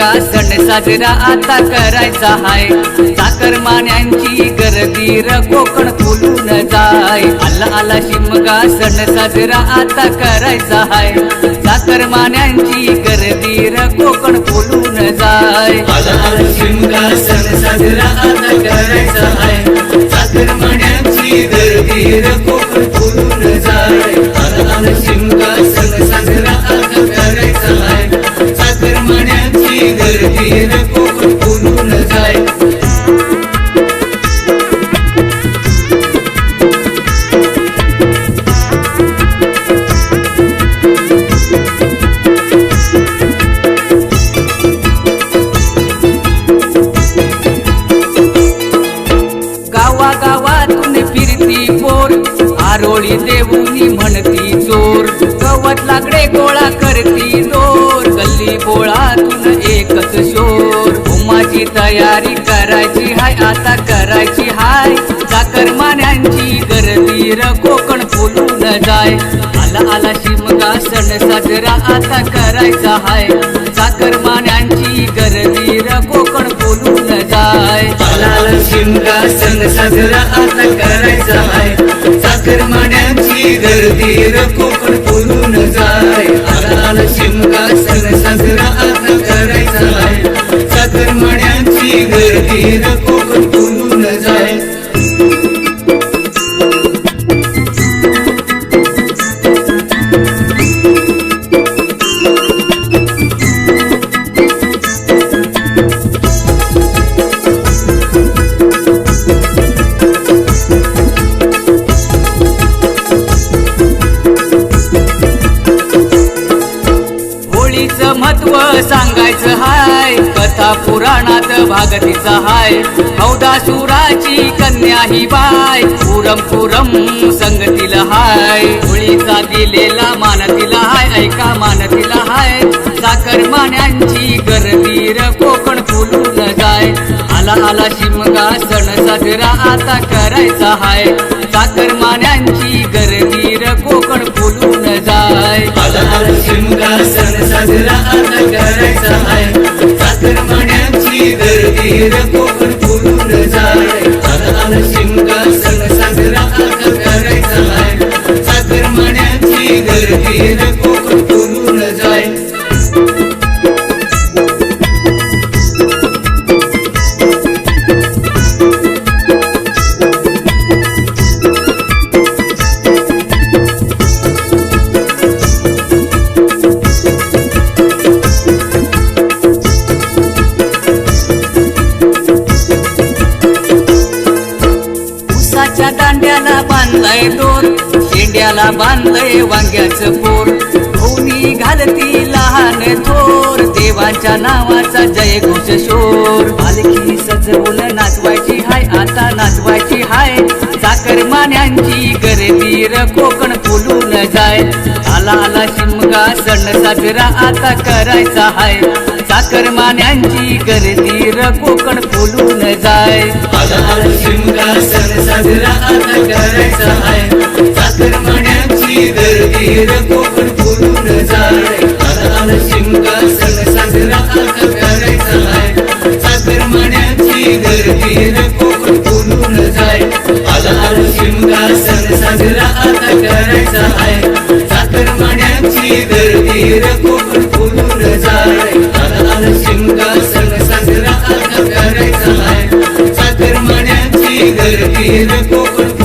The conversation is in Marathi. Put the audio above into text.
का सण साजरा आता करायचा हाय. साखर मान्यांची गर्दी र कोकण फुलून जाय. आला आला शिमगा सण साजरा आता करायचा हाय. साखर मान्यांची गर्दी र कोकण फुलून जाय. आला आला शिमगा सण साजरा आता करायचा आहे साखर माण्याची गर्दी र कोकण फुलून आरोळी देऊनी म्हणती चोर गवत लागडे गोळा करती दोर गल्ली बोळातून एकच शोर. उमाची तयारी करायची हाय आता करायची हाय. चाकरमान्यांची गर्दी र कोकण फुलून जाय. आला आला शिमगा सण साजरा आता करायचा हाय. चाकरमान्यांची गर्दी र कोकण फुलून जाय. आला आला शिमगा सण साजरा आता करायचा திருக்கும் सांगायचं हाय. कथा पुराणात भागतीचा हाय. हौदासुराची कन्या ही बाय. पुरम पुरम संगतीला हाय. होळीचा दिलेला मानतीला हाय. ऐका मानतीला हाय. साखर मान्यांची गर्दी र कोकण फुलून जाय. आला आला शिमगा सण साजरा आता करायचा हाय. साखर मान्यांची गर्दी र कोकण जाय. आला आला शिमगा सण साजरा आता करायचा आहे. उसाच्या दांड्याला बांधलाय दोर शेंड्याला बांधलंय वांग्याचं पोर. धोनी घालती लहान थोर. देवांच्या नावाचा जय घोष शोर. पालखी सजवून नाचवायची हाय आता नाचवायची हाय. साखर मान्यांची गर्दी र कोकण फुलून जाय. आला आला शिमगा सण साजरा आता करायचा हाय. साखर मान्यांची गर्दी र कोकण फुलून जाय. आला सण साजरा आता करायचा आहे. साखर माण्याची गर्दी र कोकण फुलून जाय. आला सण साजरा आता करायचा आहे. साखर माण्याची गर्दी र कोकण फुलून जाय. सण साजरा आता करायचा आहे. साखर मान्यांची गर्दी र करायचा आहे साखर माण्याची